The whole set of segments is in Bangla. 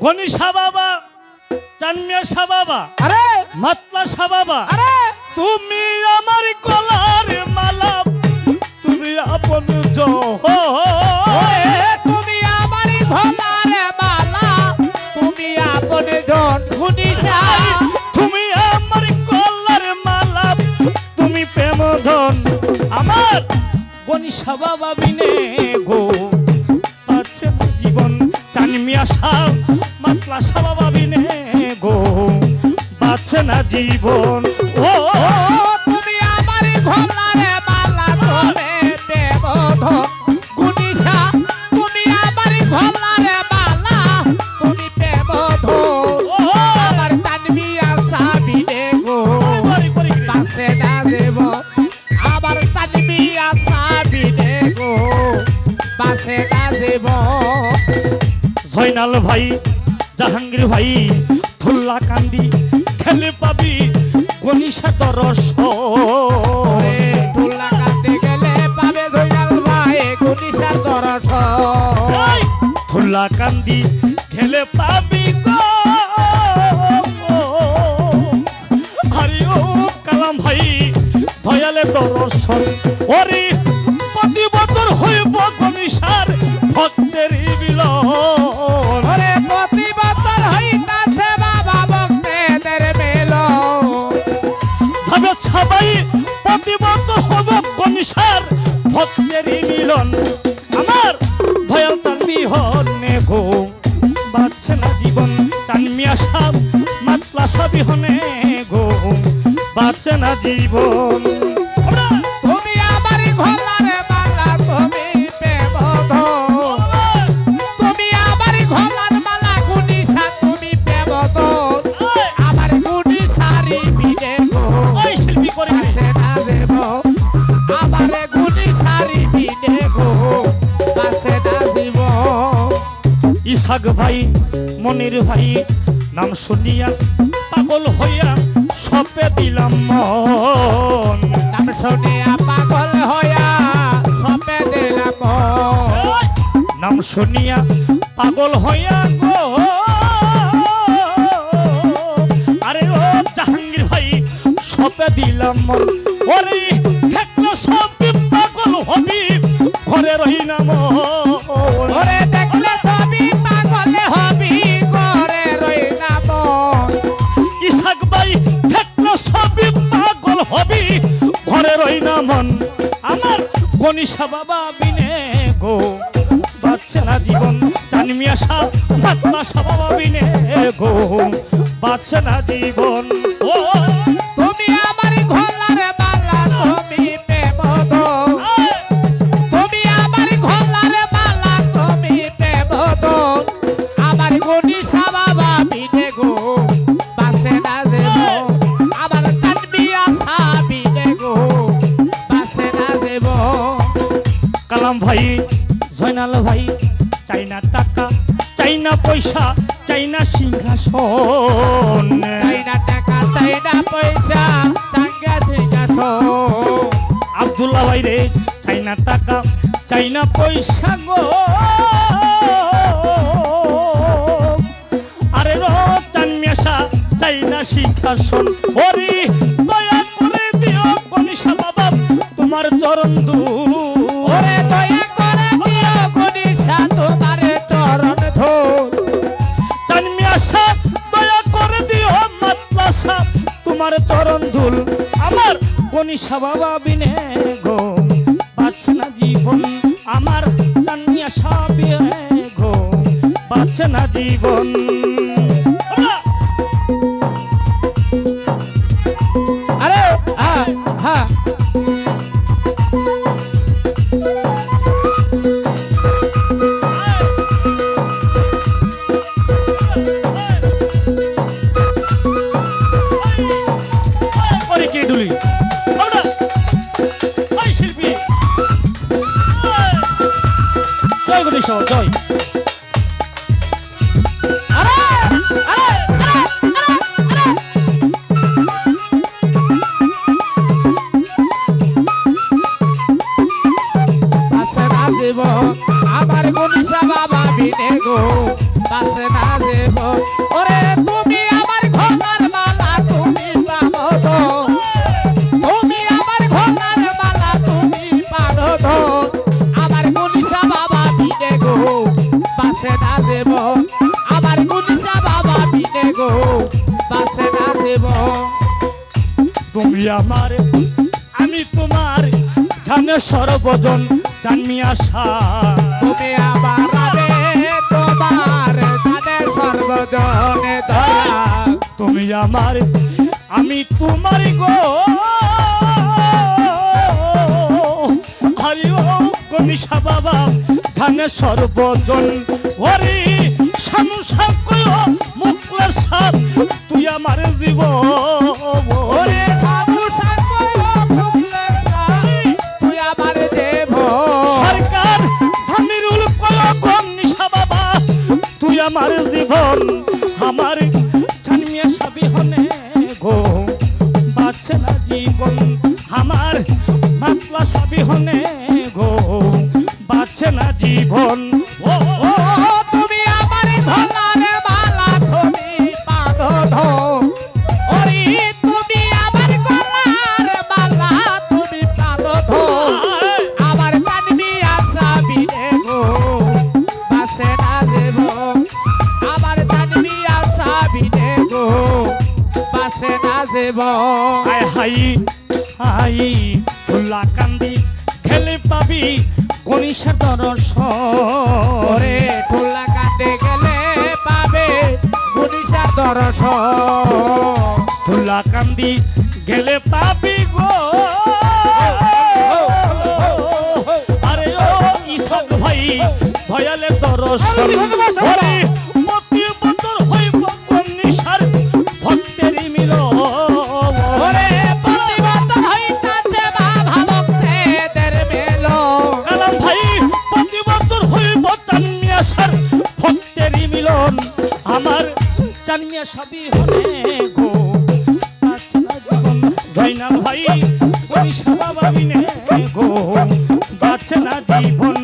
গণিসা বাবা চানমিয়া সা বাবা আরে! মাতলা সা বাবা আরে! তুমি আমার কলার মালা তুমি আপন ওরে তুমি আমারই ভোলার মালা তুমি আপন জন তুমি আমার কলার মালা তুমি প্রেম ধন আমার গণিসা বাবা বিনে গো চানমিয়া সাহ মাতলা সবাবি নে গো বাঁচে না জীবন। ও তুমি আমারই ভোলার জয়নাল ভাই, জাহাঙ্গীর ভাই ফুল্লা কান্দি খেলে পাবি গুনিসার দরস। ফুল্লা কান্দি খেলে পাবি ভক্তের কমিশার ভক্তের মিলন। আমার ভয়াল চানবি হনে গো বাঁচছে না জীবন চানমি সাপ, মাতলা সাবি হনে গো। বাঁচছে না জীবন। ইসাক ভাই মনির ভাই নাম শুনিয়া পাগল হইয়া সপে দিলাম মন। নাম শুনে পাগল হইয়া সপে দিলাম নাম শুনিয়া পাগল হইয়া গো আরে ও জাহাঙ্গীর ভাই সপে দিলাম মন। ওরে দেখলে সব পাগল হবি ঘরে রহি ওরে গনিষা বাবা বিনে গো। বাঁচছে না জীবন চানমিয়া আশা সাহ বাবা বিনে গো। বাঁচছে না জীবন, ও চাই না টাকা চাই না পয়সা চাই না সিংহাসন। চাই না টাকা চাই না পয়সা চাঙ্গা সিংহাস আব্দুল্লাহ ভাই রে চাই না টাকা চাই না পয়সা গো। আরে রো চানমিয়াশা চাই না সিংহাসন। ওরে দয়া করে দিও কনিশা বাবা তোমার চরণ কনিশা বাবা গো। বাঁচছে না জীবন আমার চানমিয়াশা সাবিয়ে গো। বাঁচছে না জীবন। জয় গণেশ জয়। আমার গুনিসা বাবা বিনে গো। কাছে না দেব ওরে আমার আমি তোমার জানে সর্বজন জানমি আশা। তুমি আবার তোমার তাদের সর্বজনে দয়া। তুমি আমার আমি তোমার গো। হরি ও গণিসা বাবা জানে সর্বজন। হরি শানু সাকয় মুখলে সাপ তুই আমার মাতলা সাবি হনে গো, বাঁচে না জীবন। ও তুমি আমার ধলারে মালা তুমি ধো ওরে, তুমি আমার গলার মালা তুমি ধো আমার জানবি আশা বিনে গো বাসে না দেব আমার জানবি আশা বিনে গো বাসে না দেব হাই হাই হাই ফুলা কান্দি খেলে পাবি গণিসা দর্শন। ওরে ঠোলা কাটে গেলে পাবে গুনিশা দর্শন। ফুলা কান্দি গেলে পাবি গো। আরে ও ইসক ভাই ভয়ালে দর্শন। চানমিয়া সাবি হনে গো। বাঁচনা জয়নাল ভাই গরিষা বাবা গো। বাঁচে না জীবন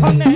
সাবি